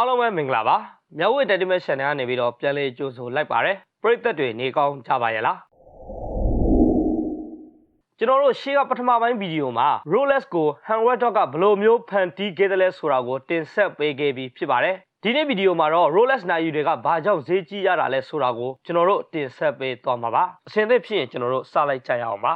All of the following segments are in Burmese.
အားလုံးပဲမင်္ဂလာပါမြောက်ဝေတက်တိမက် channel ကနေပြီးတော့ပြန်လေးကြိုဆိုလိုက်ပါတယ်ပရိသတ်တွေနေကောင်းကြပါရဲ့လားကျွန်တော်တို့ရှေ့ကပထမပိုင်းဗီဒီယိုမှာ Rolex ကို Handware Dog ကဘယ်လိုမျိုးဖန်တီးခဲ့တယ်လဲဆိုတာကိုတင်ဆက်ပေးခဲ့ပြီးဖြစ်ပါတယ်ဒီနေ့ဗီဒီယိုမှာတော့ Rolex နိုင်ယူတွေကဘာကြောင့်ဈေးကြီးရတာလဲဆိုတာကိုကျွန်တော်တို့တင်ဆက်ပေးသွားမှာပါအစဉ်သစ်ဖြစ်ရင်ကျွန်တော်တို့စလိုက်ကြရအောင်ပါ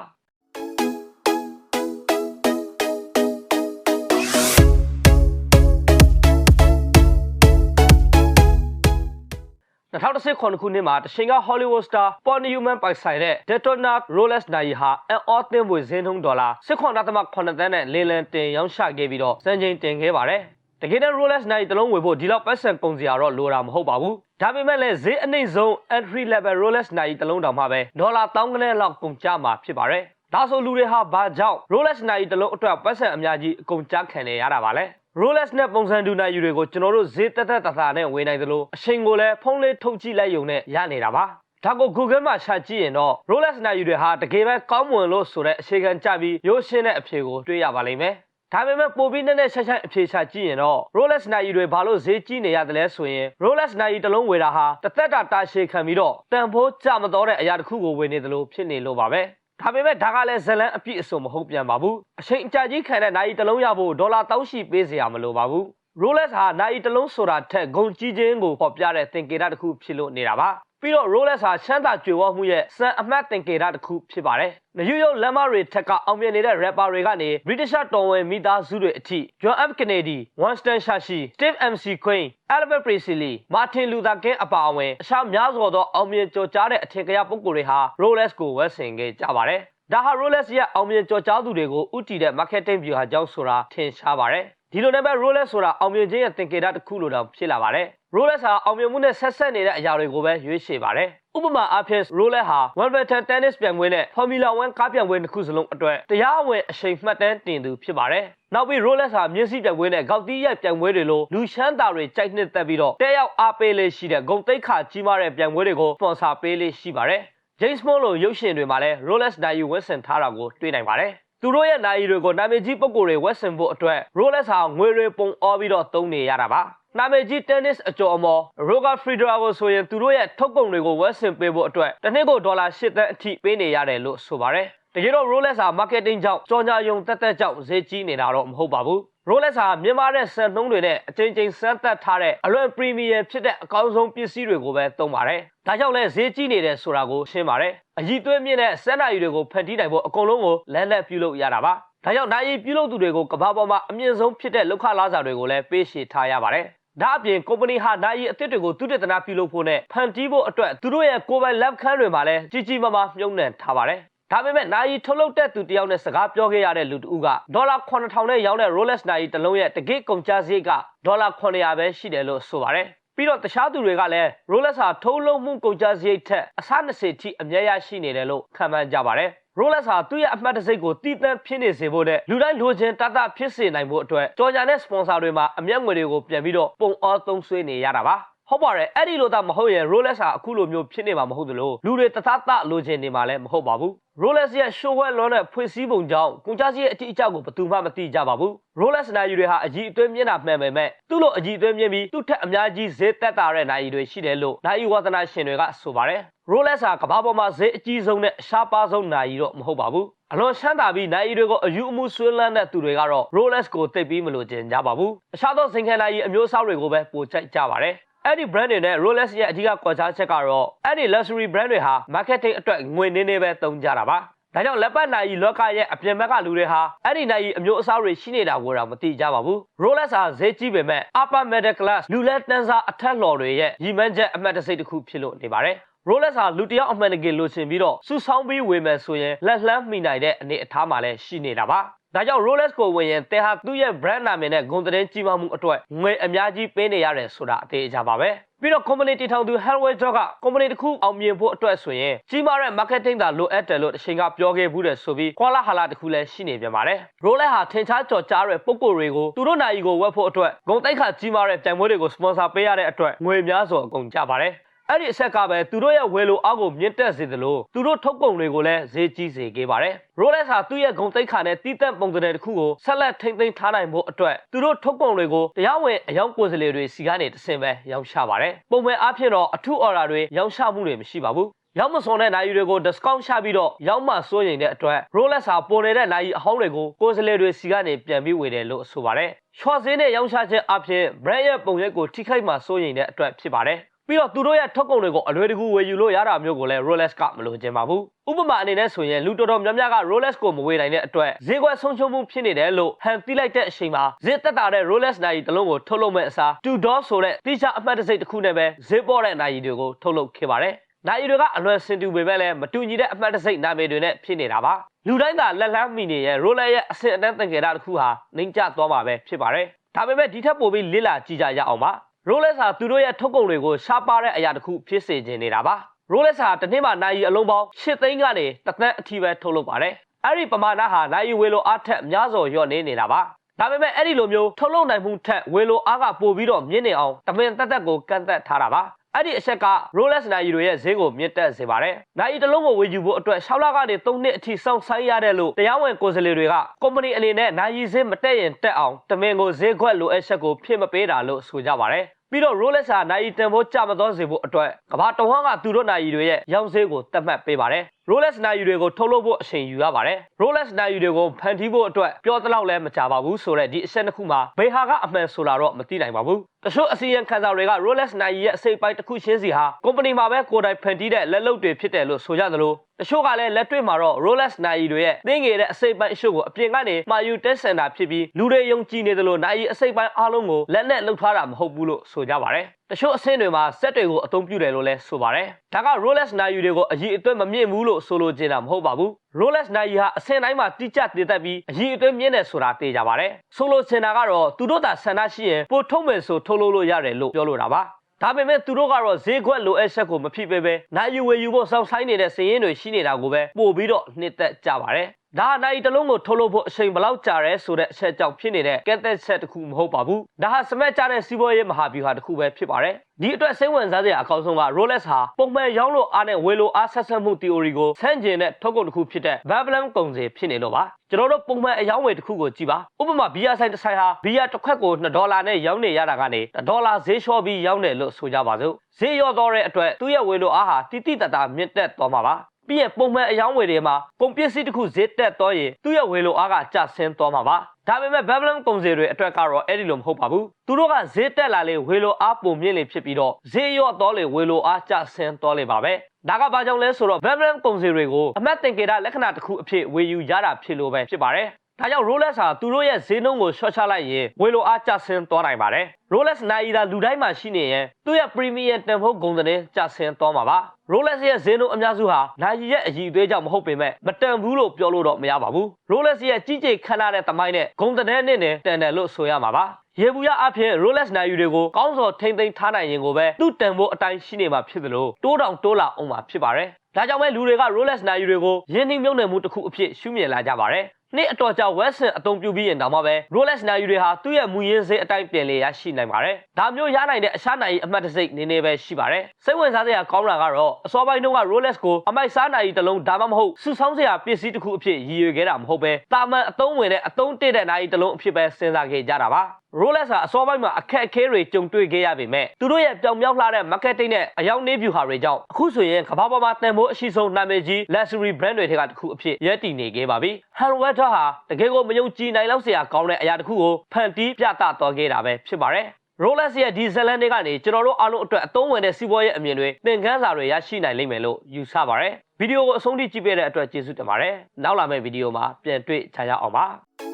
2019ခုနှစ်မှာတချိန်က Hollywood star Paul Newman ပိုင်ဆိုင်တဲ့ Daytona Rolex နိုင်ဟာအန်အော့တင်ဝေဈေးနှုန်းဒေါ်လာ18.8သန်းနဲ့လေလံတင်ရောင်းချခဲ့ပြီးတော့စံချိန်တင်ခဲ့ပါတယ်။တကယ်တမ်း Rolex နိုင်တစ်လုံးဝယ်ဖို့ဒီလောက်ပတ်စံကုန်စရာတော့လိုတာမဟုတ်ပါဘူး။ဒါပေမဲ့လည်းဈေးအနှိမ့်ဆုံး entry level Rolex နိုင်တစ်လုံးတောင်မှပဲဒေါ်လာ1000ခန်းလောက်ကုန်ကျမှာဖြစ်ပါတယ်။ဒါဆိုလူတွေဟာဘာကြောင့် Rolex နိုင်တစ်လုံးအတွက်ပတ်စံအများကြီးအကုန်ကျခံနေရတာပါလဲ။ Rolex နဲ့ပုံစံတူနိုင်ယူတွေကိုကျွန်တော်တို့ဈေးတက်တက်တသာနဲ့ဝယ်နိုင်သလိုအချိန်ကိုလည်းဖုန်းလေးထုတ်ကြည့်လိုက်ရုံနဲ့ရနေတာပါဒါကို Google မှာရှာကြည့်ရင်တော့ Rolex နိုင်ယူတွေဟာတကယ်ပဲကောင်းမွန်လို့ဆိုတဲ့အခြေခံကြပြီးရိုးရှင်းတဲ့အဖြေကိုတွေ့ရပါလိမ့်မယ်ဒါပေမဲ့ပိုပြီးနည်းနည်းဆက်ဆက်အဖြေချကြည့်ရင်တော့ Rolex နိုင်ယူတွေဘာလို့ဈေးကြီးနေရတယ်လဲဆိုရင် Rolex နိုင်ယူတစ်လုံးဝယ်တာဟာတစ်သက်တာတာရှည်ခံပြီးတော့တန်ဖိုးကြမတော်တဲ့အရာတစ်ခုကိုဝယ်နေသလိုဖြစ်နေလို့ပါပဲ ဒါပေမဲ့ဒါကလည်းဇလန်အပြည့်အစုံမဟုတ်ပြန်ပါဘူးအချိန်အကြာကြီးခံတဲ့နိုင်တစ်လုံးရဖို့ဒေါ်လာတောင်းရှိပေးစရာမလိုပါဘူး Rolex ဟာနိုင်တစ်လုံးဆိုတာထက်ဂုံကြီးခြင်းကိုပေါ်ပြတဲ့သင်္ကေတတစ်ခုဖြစ်လို့နေတာပါ ပြီးတော့ Rolex ဟာချမ်းသာကြွယ်ဝမှုရဲ့စံအမှတ်သင်္ကေတတစ်ခုဖြစ်ပါတယ်။နယူးယောက်လမ်းမတွေထက်ကအောင်မြင်နေတဲ့ rapper တွေကနေ British တော်ဝင်မိသားစုတွေအထိ John F Kennedy, Winston Churchill, Steve MC Queen, Elvis Presley, Martin Luther King အပါအဝင်အခြားများစွာသောအောင်မြင်ကျော်ကြားတဲ့အထင်ကရပုဂ္ဂိုလ်တွေဟာ Rolex ကိုဝယ်ဆင်ခဲ့ကြပါတယ်။ဒါဟာ Rolex ရဲ့အောင်မြင်ကျော်ကြားသူတွေကိုဥတီတဲ့ marketing view ဟာကြောင့်ဆိုတာထင်ရှားပါတယ်။ဒီလိုနဲ့ပဲ Rolex ဆိုတာအောင်မြင်ခြင်းရဲ့သင်္ကေတတစ်ခုလိုတောင်ဖြစ်လာပါတယ်။ Rolex ဟာအောင်မြင်မှုနဲ့ဆက်ဆက်နေတဲ့အရာတွေကိုပဲရွေးချယ်ပါတယ်။ဥပမာအားဖြင့် Rolex ဟာ Wimbledon Tennis ပြိုင်ပွဲနဲ့ Formula 1ကားပြိုင်ပွဲတစ်ခုစလုံးအတွက်တရားဝင်အချိန်မှတ်တမ်းတင်သူဖြစ်ပါတယ်။နောက်ပြီး Rolex ဟာမျက်စိပြိုင်ပွဲနဲ့ဂေါက်တီးရိုက်ပြိုင်ပွဲတွေလိုလူရှမ်းသားတွေကြိုက်နှစ်သက်ပြီးတော့တက်ရောက်အားပေးလေးရှိတဲ့ဂုံတိတ်ခါကြီးမားတဲ့ပြိုင်ပွဲတွေကိုစပွန်ဆာပေးလေးရှိပါတယ်။ James Bond လိုရုပ်ရှင်တွေမှာလည်း Rolex နိုင်ယူဝတ်ဆင်ထားတာကိုတွေ့နိုင်ပါတယ်။ သူတို့ရဲ့နိုင်ရီတွေကိုနာမည်ကြီးပုံကိုယ်တွေဝတ်ဆင်ဖို့အတွက် Rolex ဟာငွေတွေပုံအောပြီးတော့သုံးနေရတာပါနာမည်ကြီး tennis အကျော်အမော် Roger Federer ကိုဆိုရင်သူတို့ရဲ့ထုတ်ကုန်တွေကိုဝယ်ဆင်ပေးဖို့အတွက်တစ်နှစ်ကိုဒေါ်လာ၈သန်းအထိပေးနေရတယ်လို့ဆိုပါတယ် တကယ်တော့ Rolex ဟာ marketing ကြောင့်ကြော်ညာယုံတက်တက်ကြောင့်ဈေးကြီးနေတာတော့မဟုတ်ပါဘူး Rolex ဟာမြန်မာတဲ့စံနှုန်းတွေနဲ့အချိန်ချင်းစမ်းသပ်ထားတဲ့အလွန် premium ဖြစ်တဲ့အကောင်းဆုံးပစ္စည်းတွေကိုပဲသုံးပါတယ်။ဒါကြောင့်လဲဈေးကြီးနေတယ်ဆိုတာကိုရှင်းပါတယ်။အကြီးသွေးမြင့်တဲ့စက်နာရီတွေကိုဖန်တီးနိုင်ဖို့အကုန်လုံးကိုလမ်းလက်ပြုလုပ်ရတာပါ။ဒါကြောင့်နိုင်ပြုလုပ်သူတွေကိုကဘာပေါ်မှာအမြင့်ဆုံးဖြစ်တဲ့လောက်ခလာစာတွေကိုလည်းပေးရှေထားရပါတယ်။ဒါအပြင်ကုမ္ပဏီဟာနိုင်အသစ်တွေကိုသူတည်တနာပြုလုပ်ဖို့နဲ့ဖန်တီးဖို့အတွက်သူတို့ရဲ့ကိုယ်ပိုင် lab ခန်းတွေမှာလည်းကြီးကြီးမားမားမြုံနှံထားပါတယ် ဒါပေမဲ့နိုင်ထုတ်လုပ်တဲ့သူတယောက်နဲ့စကားပြောခဲ့ရတဲ့လူတဦးကဒေါ်လာ9000နဲ့ရောင်းတဲ့ Rolex နိုင်တစ်လုံးရဲ့တကယ့်ကုန်ကျစရိတ်ကဒေါ်လာ900ပဲရှိတယ်လို့ဆိုပါတယ်ပြီးတော့တခြားသူတွေကလည်း Rolex ဟာထုတ်လုပ်မှုကုန်ကျစရိတ်ထက်အဆ20ထိအမြဲရရှိနေတယ်လို့ခံမှန်းကြပါတယ် Rolex ဟာသူ့ရဲ့အမှတ်တစိတ်ကိုတည်တံ့ဖြစ်နေစေဖို့နဲ့လူတိုင်းလိုချင်တတ်တဖြစ်စေနိုင်ဖို့အတွက်ကြော်ညာတဲ့ sponsor တွေမှာအမျက်ငွေတွေကိုပြန်ပြီးတော့ပုံအောသုံးဆွေးနေရတာပါ ဟုတ်ပါတယ်အဲ့ဒီလိုသာမဟုတ်ရင် Rolex ဟာအခုလိုမျိုးဖြစ်နေမှာမဟုတ်သလိုလူတွေတသသလိုချင်နေမှာလည်းမဟုတ်ပါဘူး Rolex ရဲ့ show ဝဲလွန်တဲ့ဖွင့်စည်းပုံကြောင့်ကုန်ကြစည်အတိအကျကိုဘယ်သူမှမသိကြပါဘူး Rolex နိုင်ယူတွေဟာအကြီးအသွေးမြင့်တာမှန်ပေမဲ့သူ့လိုအကြီးအသွေးမြင့်ပြီးသူ့ထက်အများကြီးဈေးသက်သာတဲ့နိုင်ယူတွေရှိတယ်လို့နိုင်ယူဝါသနာရှင်တွေကဆိုပါတယ် Rolex ဟာကမ္ဘာပေါ်မှာဈေးအကြီးဆုံးနဲ့အရှားပါဆုံးနိုင်ယူတော့မဟုတ်ပါဘူးအလွန်ရှမ်းသာပြီးနိုင်ရီတွေကိုအယူအမှုဆွေးလန်းတဲ့သူတွေကတော့ Rolex ကိုသိပြီးမလို့ကျင်ကြပါဘူးအခြားသောစင်ခံနိုင်ရီအမျိုးအစားတွေကိုပဲပိုချိုက်ကြပါတယ် အဲ့ဒီ brand တွေနဲ့ Rolex ရဲ့အဓိကကွာခြားချက်ကတော့အဲ့ဒီ luxury brand တွေဟာ marketing အတွက်ငွေနည်းနည်းပဲသုံးကြတာပါဒါကြောင့်လက်ပတ်နိုင်လောကရဲ့အပြင်ဘက်ကလူတွေဟာအဲ့ဒီနိုင်အမျိုးအစားတွေရှိနေတာကိုတော့မသိကြပါဘူး Rolex ဟာဈေးကြီးပေမဲ့ upper middle class လူလက်တန်းစားအထက်လှော်တွေရဲ့ရည်မှန်းချက်အမှတ်တစိတ်တစ်ခုဖြစ်လို့နေပါတယ် Rolex ဟာလူတယောက်အမှန်တကယ်လိုချင်ပြီးတော့စူဆောင်းပြီးဝေမယ်ဆိုရင်လက်လှမ်းမိနိုင်တဲ့အနေအထားမှာလည်းရှိနေတာပါဒါကြောင့် Rolex ကိုဝင်ရင်တဲဟာသူ့ရဲ့ brand နာမည်နဲ့ဂုဏ်သတင်းကြီးမားမှုအတွက်ငွေအများကြီးပေးနေရတယ်ဆိုတာအသေးအချာပါပဲပြီးတော့ company တည်ထောင်သူ Hardware Job က company တစ်ခုအောင်မြင်ဖို့အတွက်ဆိုရင်ကြီးမားတဲ့ marketing သာလိုအပ်တယ်လို့အချိန်ကပြောခဲ့ဘူးတယ်ဆိုပြီးကွာလာဟာလာတစ်ခုလည်းရှိနေပြန်ပါတယ် Rolex ဟာထင်ရှားကြော်ကြားတဲ့ပုံကိုယ်တွေကိုသူတို့နိုင်ကိုဝက်ဖို့အတွက်ဂုဏ်တိုက်ခါကြီးမားတဲ့ပြိုင်ပွဲတွေကို sponsor ပေးရတဲ့အတွက်ငွေများစွာအကုန်ကြပါတယ် အဲ့ဒီအဆက်ကပဲသူတို့ရဲ့ဝယ်လိုအားကိုမြင့်တက်စေသလိုသူတို့ထုတ်ကုန်တွေကိုလည်းဈေးကြီးစေခဲ့ပါတယ်။ Rolex ဟာသူ့ရဲ့ဂုံတိတ်ခါနဲ့တီးတက်ပုံစံတစ်ခုကိုဆက်လက်ထိမ့်သိမ်းထားနိုင်ဖို့အတွက်သူတို့ထုတ်ကုန်တွေကိုတရားဝင်အယောင်ကိုယ်စားလှယ်တွေစီကနေတဆင့်ပဲရောင်းချပါတယ်။ပုံမှန်အားဖြင့်တော့အထူး order တွေရောင်းချမှုတွေမရှိပါဘူး။ရောက်မစုံတဲ့နိုင်ယူတွေကို discount ချပြီးတော့ရောက်မှစိုးရိမ်တဲ့အတွက် Rolex ဟာပေါ်နေတဲ့နိုင်ယူအဟောင်းတွေကိုကိုယ်စားလှယ်တွေစီကနေပြန်ပြီးဝေတယ်လို့ဆိုပါတယ်။ချော်စင်းနဲ့ရောင်းချခြင်းအပြင် brand ရဲ့ပုံရိပ်ကိုထိခိုက်မှစိုးရိမ်တဲ့အတွက်ဖြစ်ပါတယ်။ ပြီးတော့သူတို့ရဲ့ထုတ်ကုန်တွေကိုအလွယ်တကူဝယ်ယူလို့ရတာမျိုးကိုလည်း Rolex ကမလိုချင်ပါဘူး။ဥပမာအနေနဲ့ဆိုရင်လူတော်တော်များများက Rolex ကိုမဝေနိုင်တဲ့အတွက်ဈေးကွက်ဆုံးရှုံးမှုဖြစ်နေတယ်လို့ဟန်သိလိုက်တဲ့အချိန်မှာဈေးသက်သာတဲ့ Rolex နိုင်တစ်လုံးကိုထုတ်လုပ်မဲ့အစား Two Door ဆိုတဲ့တိကျအမှတ်တစိတ်တစ်ခုနဲ့ပဲဈေးပေါ်တဲ့နိုင်တွေကိုထုတ်လုပ်ခဲ့ပါတယ်။နိုင်တွေကအလွယ်စင်တူပေမဲ့လည်းမတူညီတဲ့အမှတ်တစိတ်နာမည်တွေနဲ့ဖြစ်နေတာပါလူတိုင်းကလက်လန်းမိနေရဲ့ Rolex ရဲ့အဆင့်အတန်းတန်ကြတာတစ်ခုဟာနှိမ့်ကျသွားမှာပဲဖြစ်ပါတယ်ဒါပေမဲ့ဒီထက်ပိုပြီးလစ်လာကြည့်ကြရအောင်ပါ Rolex ဟာသူတို့ရဲ့ထုတ်ကုန်တွေကိုရှားပါတဲ့အရာတစ်ခုဖြစ်စေခြင်းနေတာပါ Rolex ဟာတစ်နှစ်မှာနိုင်ရီအလုံးပေါင်း၈သိန်းကနေတစ်သန်းအထိပဲထုတ်လုပ်ပါတယ်အဲ့ဒီပမာဏဟာနိုင်ရီဝေလိုအားထက်အများစွာလျော့နေနေတာပါဒါပေမဲ့အဲ့ဒီလိုမျိုးထုတ်လုပ်နိုင်မှုထက်ဝေလိုအားကပိုပြီးတော့မြင့်နေအောင်တမင်တက်တက်ကိုကန့်သက်ထားတာပါ အဲ့ဒီအချက်က Rolex နိုင်ရီတွေရဲ့ဈေးကိုမြင့်တက်စေပါတယ်။နိုင်ရီတစ်လုံးကိုဝယ်ယူဖို့အတွက်6လကနေ3နှစ်အထိစောင့်ဆိုင်းရတယ်လို့တရားဝင်ကိုယ်စားလှယ်တွေကကုမ္ပဏီအနေနဲ့နိုင်ရီဈေးမတက်ရင်တက်အောင်တမင်ကိုဈေးခွက်လိုအပ်ချက်ကိုဖြစ်မပေးတာလို့ဆိုကြပါတယ်။ပြီးတော့ Rolex ဟာနိုင်ရီတန်ဖိုးကျမသွားစေဖို့အတွက်ကမ္ဘာတဝန်းကသူတို့နိုင်ရီတွေရဲ့ရောင်းဈေးကိုသတ်မှတ်ပေးပါတယ်။ Rolex နိုင်ယူတွေကိုထုတ်လုပ်ဖို့အချိန်ယူရပါတယ်။ Rolex နိုင်ယူတွေကိုဖန်တီးဖို့အတွက်ပြောသလောက်လည်းမကြပါဘူးဆိုတော့ဒီအချက်တစ်ခုမှာဘေဟာကအမှန်ဆိုတာတော့မသိနိုင်ပါဘူး။တချို့အစီရင်ခံစာတွေက Rolex နိုင်ယူရဲ့အစိပ်ပိုင်းတစ်ခုချင်းစီဟာကုမ္ပဏီမှာပဲကိုယ်တိုင်ဖန်တီးတဲ့လက်လုပ်တွေဖြစ်တယ်လို့ဆိုကြသလိုတချို့ကလည်းလက်တွေ့မှာတော့ Rolex နိုင်ရီတွေရဲ့သင်ငယ်တဲ့အစိပ်ပိုင်းအရှုပ်ကိုအပြင်ကနေမှာယူတက်စင်တာဖြစ်ပြီးလူတွေယုံကြည်နေသလိုနိုင်ရီအစိပ်ပိုင်းအားလုံးကိုလက်နဲ့လှုပ်ထားတာမဟုတ်ဘူးလို့ဆိုကြပါတယ်။ တချို့အဆင့်တွေမှာစက်တွေကိုအသုံးပြုတယ်လို့လည်းဆိုပါတယ်။ဒါက Rolex နိုင်ရီတွေကိုအရေးအတွက်မမြင့်ဘူးလို့ဆိုလိုချင်တာမဟုတ်ပါဘူး။ Rolex နိုင်ရီဟာအဆင့်တိုင်းမှာတိကျတည်တတ်ပြီးအရေးအတွက်မြင့်တယ်ဆိုတာသိကြပါတယ်။ဆိုလိုချင်တာကတော့သူတို့သာဆန္ဒရှိရင်ပို့ထုတ်မယ်ဆိုထုတ်လို့လို့ရတယ်လို့ပြောလိုတာပါ။ ဒါပေမဲ့သူတို့ကတော့ဈေးကွက်လိုအပ်ချက်ကိုမဖြစ်ပေပဲနိုင်ယူဝယ်ယူဖို့စောင့်ဆိုင်နေတဲ့စည်ရင်းတွေရှိနေတာကိုပဲပို့ပြီးတော့နှစ်သက်ကြပါတယ်။ဒါနိုင်တလုံးကိုထုတ်လုပ်ဖို့အချိန်ဘယ်လောက်ကြာရဲဆိုတဲ့အချက်ကြောင့်ဖြစ်နေတဲ့ကက်သက်ဆက်တစ်ခုမဟုတ်ပါဘူးဒါဟာစမက်ကြတဲ့စီးပွားရေးမဟာဗျူဟာတစ်ခုပဲဖြစ်ပါတယ် ဒီအတွက်စိတ်ဝင်စားစရာအကောင်းဆုံးက Rolex ဟာပုံမှန်ရောင်းလို့အားနဲ့ဝယ်လို့အားဆက်ဆက်မှု theory ကိုဆန့်ကျင်တဲ့ထုတ်ကုန်တစ်ခုဖြစ်တဲ့ Babylon ကုန်စည်ဖြစ်နေလို့ပါကျွန်တော်တို့ပုံမှန်အယောင်းဝယ်တစ်ခုကိုကြည့်ပါဥပမာဘီယာဆိုင်တစ်ဆိုင်ဟာဘီယာတစ်ခွက်ကို2ဒေါ်လာနဲ့ရောင်းနေရတာကနေ1ဒေါ်လာဈေးလျှော့ပြီးရောင်းတယ်လို့ဆိုကြပါစို့ဈေးလျော့တော့တဲ့အတွက်သူ့ရဲ့ဝယ်လို့အားဟာတိတိတတ်တာမြင့်တက်သွားမှာပါ ပြီးရင်ပုံမှန်အယောင်းဝယ်တွေမှာကုန်ပစ္စည်းတစ်ခုဈေးတက်တော့ရင်သူ့ရဲ့ဝယ်လိုအားကကျဆင်းသွားမှာပါဒါပေမဲ့ Babylon ကုန်စည်တွေအတွက်ကတော့အဲ့ဒီလိုမဟုတ်ပါဘူးသူတို့ကဈေးတက်လာလေဝယ်လိုအားပုံမြင့်လေဖြစ်ပြီးတော့ဈေးရော့တော့လေဝယ်လိုအားကျဆင်းသွားလေပါပဲဒါကဘာကြောင့်လဲဆိုတော့ Babylon ကုန်စည်တွေကိုအမှတ်တင်ကြတာလက္ခဏာတစ်ခုအဖြစ်ဝယ်ယူရတာဖြစ်လို့ပဲဖြစ်ပါတယ် ဒါကြောင့် Rolex ဟာသူတို့ရဲ့ဈေးနှုန်းကိုရှော့ချလိုက်ရင်ဝယ်လိုအားကျဆင်းသွားနိုင်ပါတယ် Rolex နိုင်ရီသာလူတိုင်းမှာရှိနေရင်သူ့ရဲ့ premium တန်ဖိုးဂုဏ်သတင်းကျဆင်းသွားမှာပါ Rolex ရဲ့ဈေးနှုန်းအများစုဟာနိုင်ရီရဲ့အည်အသွေးကြောင့်မဟုတ်ပေမဲ့မတန်ဘူးလို့ပြောလို့တော့မရပါဘူး Rolex ရဲ့ကြီးကျယ်ခမ်းနားတဲ့သမိုင်းနဲ့ဂုဏ်သတင်းနဲ့တန်တယ်လို့ဆိုရမှာပါရေဘူးရအဖြစ် Rolex နိုင်ယူတွေကိုကောင်းစော်ထိမ့်သိမ်းထားနိုင်ရင်ကိုပဲသူ့တန်ဖိုးအတိုင်းရှိနေမှာဖြစ်သလိုတိုးတောင်တိုးလာအောင်မှာဖြစ်ပါတယ်ဒါကြောင့်ပဲလူတွေက Rolex နိုင်ယူတွေကိုယင်းနှိမ့်မြုံနယ်မှုတစ်ခုအဖြစ်ရှုမြင်လာကြပါတယ် နှစ်အတော်ကြာ Western အသုံးပြုပြီးရင်တောင်မှပဲ Rolex နိုင်ယူတွေဟာသူ့ရဲ့မူရင်းစေးအတိုင်းပြန်လေရရှိနိုင်ပါတယ်။ဒါမျိုးရနိုင်တဲ့အရှားနိုင်အမှတ်တစိတ်နည်းနည်းပဲရှိပါတယ်။စိတ်ဝင်စားစရာကောင်းတာကတော့အစောပိုင်းတုန်းက Rolex ကိုအမိုက်စားနိုင်တစ်လုံးဒါမှမဟုတ်စုဆောင်းစရာပစ္စည်းတစ်ခုအဖြစ်ရည်ရွယ်ခဲ့တာမဟုတ်ပဲတာမန်အသုံးဝင်တဲ့အသုံးတည့်တဲ့နိုင်တစ်လုံးအဖြစ်ပဲစဉ်းစားခဲ့ကြတာပါ။ Rolex ဟာအစောပိုင်းမှာအခက်အခဲတွေကြုံတွေ့ခဲ့ရပေမဲ့သူတို့ရဲ့ပြောင်မြောက်လှတဲ့ marketing နဲ့အယောင်နေဗျူဟာတွေကြောင့်အခုဆိုရင်ကမ္ဘာပေါ်မှာတန်ဖိုးအရှိဆုံးနာမည်ကြီး luxury brand တွေထက်ကတစ်ခုအဖြစ်ရပ်တည်နေခဲ့ပါပြီ။ Hanwetter ဟာတကယ်ကိုမယုံကြည်နိုင်လောက်စရာကောင်းတဲ့အရာတစ်ခုကိုဖန်တီးပြသသွားခဲ့တာပဲဖြစ်ပါတယ်။ Rolex ရဲ့ဒီဇလန်တွေကနေကျွန်တော်တို့အားလုံးအတွက်အသုံးဝင်တဲ့စီးပွားရေးအမြင်တွေသင်ခန်းစာတွေရရှိနိုင်လိမ့်မယ်လို့ယူဆပါတယ်။ဗီဒီယိုကိုအဆုံးထိကြည့်ပေးတဲ့အတွက်ကျေးဇူးတင်ပါတယ်။နောက်လာမယ့်ဗီဒီယိုမှာပြန်တွေ့ကြရအောင်ပါ။